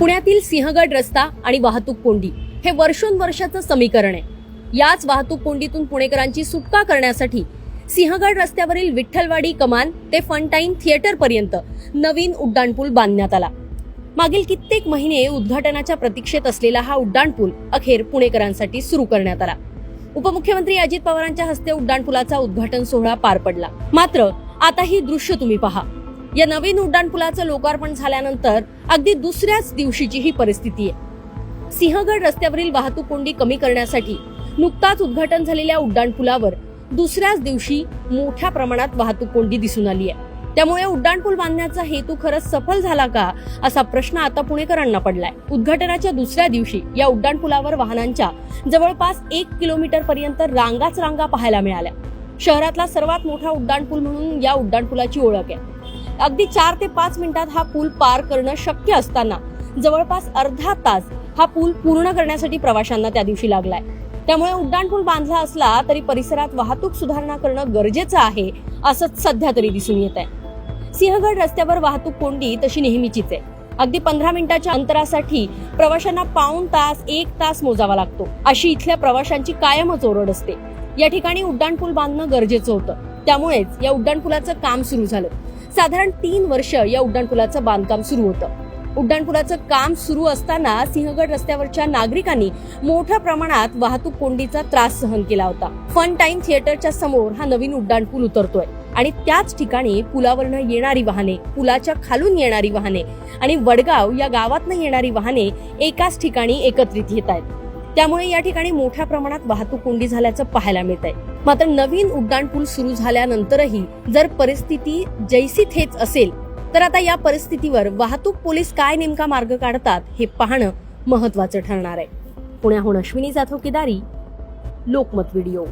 पुण्यातील सिंहगड रस्ता आणि वाहतूक कोंडी हे वर्षोनवर्षाचं समीकरण आहे. याच वाहतूक कोंडीतून पुणेकरांची सुटका करण्यासाठी सिंहगड रस्त्यावरील विठ्ठलवाडी कमान ते फनटाईन थिएटर पर्यंत नवीन उड्डाणपूल बांधण्यात आला. मागील कित्येक महिने उद्घाटनाच्या प्रतीक्षेत असलेला हा उड्डाणपूल अखेर पुणेकरांसाठी सुरू करण्यात आला. उपमुख्यमंत्री अजित पवारांच्या हस्ते उड्डाणपुलाचा उद्घाटन सोहळा पार पडला. मात्र आता ही दृश्य तुम्ही पहा. या नवीन उड्डाणपुलाचं लोकार्पण झाल्यानंतर अगदी दुसऱ्याच दिवशीची ही परिस्थिती आहे. सिंहगड रस्त्यावरील वाहतूक कोंडी कमी करण्यासाठी नुकताच उद्घाटन झालेल्या उड्डाणपुलावर दुसऱ्याच दिवशी मोठ्या प्रमाणात वाहतूक कोंडी दिसून आली आहे. त्यामुळे उड्डाणपूल बांधण्याचा हेतू खरंच सफल झाला का असा प्रश्न आता पुणेकरांना पडलाय. उद्घाटनाच्या दुसऱ्या दिवशी या उड्डाणपुलावर वाहनांच्या जवळपास एक किलोमीटर पर्यंत रांगाच रांगा पाहायला मिळाल्या. शहरातला सर्वात मोठा उड्डाणपूल म्हणून या उड्डाणपुलाची ओळख आहे. अगदी चार ते पाच मिनिटात हा पूल पार करणं शक्य असताना जवळपास अर्धा तास हा पूल पूर्ण करण्यासाठी प्रवाशांना त्या दिवशी लागलाय. त्यामुळे उड्डाणपूल बांधला असला तरी परिसरात वाहतूक सुधारणा करणं गरजेचं आहे असंच सध्या तरी दिसून येत आहे सिंहगड रस्त्यावर वाहतूक कोंडी तशी नेहमीचीच आहे. अगदी पंधरा मिनिटाच्या अंतरासाठी प्रवाशांना पाऊण तास एक तास मोजावा लागतो. अशी इथल्या प्रवाशांची कायमच ओरड असते. या ठिकाणी उड्डाणपूल बांधणं गरजेचं होतं. त्यामुळेच या उड्डाणपुलाचं काम सुरू झालं. साधारण तीन वर्ष या उड्डाणपुलाचं बांधकाम सुरू होतं. उड्डाणपुलाचं काम सुरू असताना सिंहगड रस्त्यावरच्या नागरिकांनी मोठ्या प्रमाणात वाहतूक कोंडीचा त्रास सहन केला होता. फन टाईम थिएटरच्या समोर हा नवीन उड्डाणपूल उतरतोय आणि त्याच ठिकाणी पुलावरनं येणारी वाहने पुलाच्या खालून येणारी वाहने आणि वडगाव या गावातनं येणारी वाहने एकाच ठिकाणी एकत्रित येत आहेत. त्यामुळे या ठिकाणी मोठ्या प्रमाणात वाहतूक कोंडी झाल्याचं पाहायला मिळत आहे मात्र नवीन उड्डाणपूल सुरू झाल्यानंतरही जर परिस्थिती जैसी थेच असेल तर आता या परिस्थितीवर वाहतूक पोलीस काय नेमका मार्ग काढतात हे पाहणं महत्वाचं ठरणार आहे. पुण्याहून अश्विनी जाधव केदारी लोकमत व्हिडिओ.